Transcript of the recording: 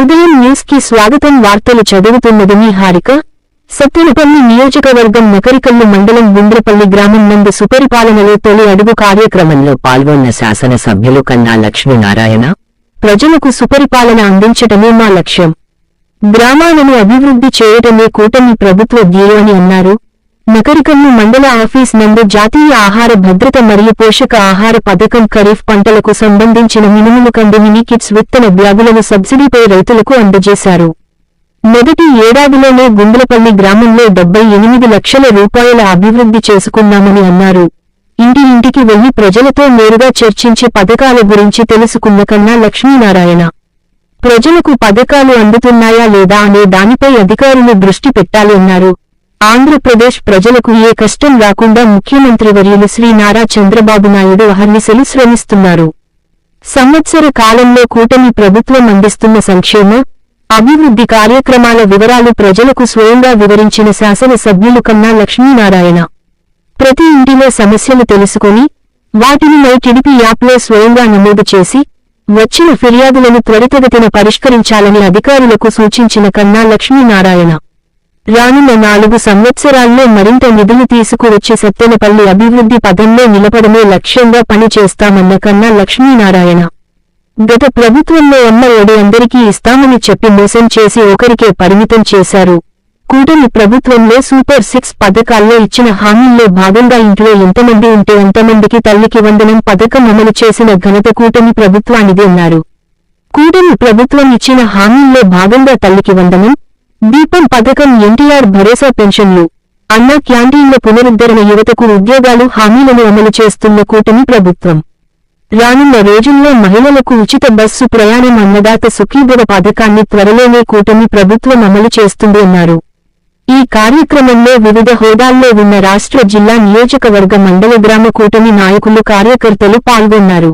ఉదయం న్యూస్కి స్వాగతం వార్తలు చదువుతున్నది మీ హారిక. సత్తులపల్లి నియోజకవర్గం నకరికల్లు మండలం గుండ్రపల్లి గ్రామం నందు సుపరిపాలనలో తొలి అడుగు కార్యక్రమంలో పాల్గొన్న శాసనసభ్యులు కన్నా లక్ష్మీనారాయణ ప్రజలకు సుపరిపాలన అందించటమే మా లక్ష్యం. గ్రామాలను అభివృద్ధి చేయటమే కూటమి ప్రభుత్వ ధ్యేయం అన్నారు. నకరికల్లు మండల ఆఫీస్ నందు జాతీయ ఆహార భద్రత మరియు పోషక ఆహార పథకం ఖరీఫ్ పంటలకు సంబంధించిన మినుములు కంది మినీ కిట్స్ విత్తన బ్యాగులను సబ్సిడీపై రైతులకు అందజేశారు. మొదటి ఏడాదిలోనే గుండ్లపల్లి గ్రామంలో డెబ్బై ఎనిమిది లక్షల రూపాయల అభివృద్ధి చేసుకున్నామని అన్నారు. ఇంటి ఇంటికి వెళ్ళి ప్రజలతో నేరుగా చర్చించి పథకాల గురించి తెలుసుకున్న కన్నా లక్ష్మీనారాయణ. ప్రజలకు పథకాలు అందుతున్నాయా లేదా అనే దానిపై అధికారులు దృష్టి పెట్టాలి అన్నారు. ఆంధ్రప్రదేశ్ ప్రజలకు ఏ కష్టం రాకుండా ముఖ్యమంత్రి వర్యులు శ్రీ నారా చంద్రబాబు నాయుడు అహర్నిశలు శ్రమిస్తున్నారు సంవత్సర కాలంలో కూటమి ప్రభుత్వం అందిస్తున్న సంక్షేమ అభివృద్ధి కార్యక్రమాల వివరాలు ప్రజలకు స్వయంగా వివరించిన శాసనసభ్యులు కన్నా లక్ష్మీనారాయణ. ప్రతి ఇంటిలో సమస్యలు తెలుసుకుని వాటిని మై టిడిపి యాప్లో స్వయంగా నమోదు చేసి వచ్చిన ఫిర్యాదులను త్వరితగతిన పరిష్కరించాలని అధికారులకు సూచించిన కన్నా లక్ష్మీనారాయణ. రానున్న నాలుగు సంవత్సరాల్లో మరింత నిధులు తీసుకువచ్చి సత్తెనపల్లి అభివృద్ధి పదంలో నిలపడమే లక్ష్యంగా పనిచేస్తామన్న కన్నా లక్ష్మీనారాయణ. గత ప్రభుత్వంలో అమ్మ ఒడి అందరికీ ఇస్తామని చెప్పి మోసం చేసి ఒకరికే పరిమితం చేశారు. కూటమి ప్రభుత్వంలో సూపర్ సిక్స్ పథకాల్లో ఇచ్చిన హామీల్లో భాగంగా ఇంట్లో ఎంతమంది ఉంటే అంతమందికి తల్లికి వందనం పథకం అమలు చేసిన ఘనత కూటమి ప్రభుత్వానిదే అన్నారు. కూటమి ప్రభుత్వం ఇచ్చిన హామీల్లో భాగంగా తల్లికి వందనం దీపం పథకం ఎన్టీఆర్ భరోసా పెన్షన్లు. అన్న క్యాంటీన్ల పునరుద్ధరణ యువతకు ఉద్యోగాలు హామీలను అమలు చేస్తున్న కూటమి ప్రభుత్వం. రానున్న రోజుల్లో మహిళలకు ఉచిత బస్సు ప్రయాణం అన్నదాత సుఖీభవ పథకాన్ని త్వరలోనే కూటమి ప్రభుత్వం అమలు చేస్తుంది అన్నారు. ఈ కార్యక్రమంలో వివిధ హోదాల్లో ఉన్న రాష్ట్ర జిల్లా నియోజకవర్గ మండల గ్రామ కూటమి నాయకులు కార్యకర్తలు పాల్గొన్నారు.